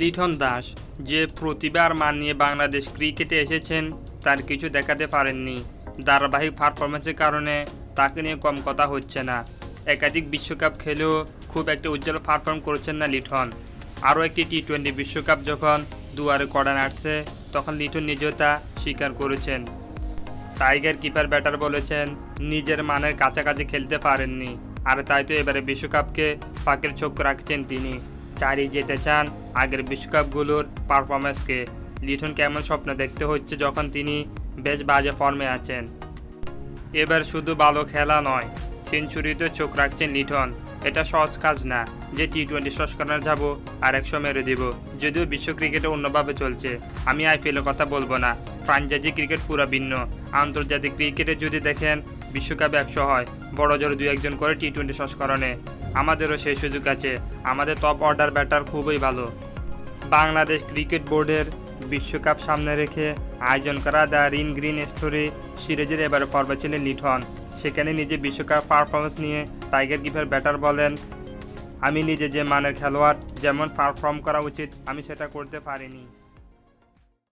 লিটন দাস, যে প্রতিভার মান নিয়ে বাংলাদেশ ক্রিকেটে এসেছেন, তার কিছু দেখাতে পারেননি। ধারাবাহিক পারফরমেন্সের কারণে তাকে নিয়ে কম কথা হচ্ছে না। একাধিক বিশ্বকাপ খেলেও খুব একটা উজ্জ্বল পারফর্ম করছেন না লিটন। আরও একটি টি টোয়েন্টি বিশ্বকাপ যখন দুয়ারে কড়া নাড়ছে, তখন লিটন নিজেও তা স্বীকার করেছেন। টাইগার কিপার ব্যাটার বলেছেন, নিজের মানের কাছাকাছি খেলতে পারেননি। আর তাই তো এবারে বিশ্বকাপকে ফাঁকের চোখ রাখছেন তিনি। চারিয়ে যেতে চান আগের বিশ্বকাপগুলোর পারফরমেন্সকে লিটন কেমন স্বপ্ন দেখতে হচ্ছে যখন তিনি বেশ বাজে ফর্মে আছেন। এবার শুধু ভালো খেলা নয় সেঞ্চুরিতে চোখ রাখছেন লিটন। এটা সহজ কাজ না যে টি টোয়েন্টি সংস্করণে যাব আর একশো মেরে দেব। যদিও বিশ্ব ক্রিকেটে অন্যভাবে চলছে। আমি আইপিএলের কথা বলব না। ফ্রাঞ্চাইজি ক্রিকেট পুরো ভিন্ন। আন্তর্জাতিক ক্রিকেটে যদি দেখেন, বিশ্বকাপে একশো হয়, বড় জোর দু একজন করে টি টোয়েন্টি সংস্করণে আমাদেরও সেই সুযোগ আছে। আমাদের টপ অর্ডার ব্যাটার খুবই ভালো। বাংলাদেশ ক্রিকেট বোর্ডের বিশ্বকাপ সামনে রেখে আয়োজন করা দ্য রিন গ্রিন স্টোরি সিরিজের এবারে পর্বে ছিলেন লিটন সেখানে নিজে বিশ্বকাপ পারফরমেন্স নিয়ে টাইগার কিপার ব্যাটার বলেন, আমি নিজে যে মানের খেলোয়াড়, যেমন পারফর্ম করা উচিত, আমি সেটা করতে পারিনি।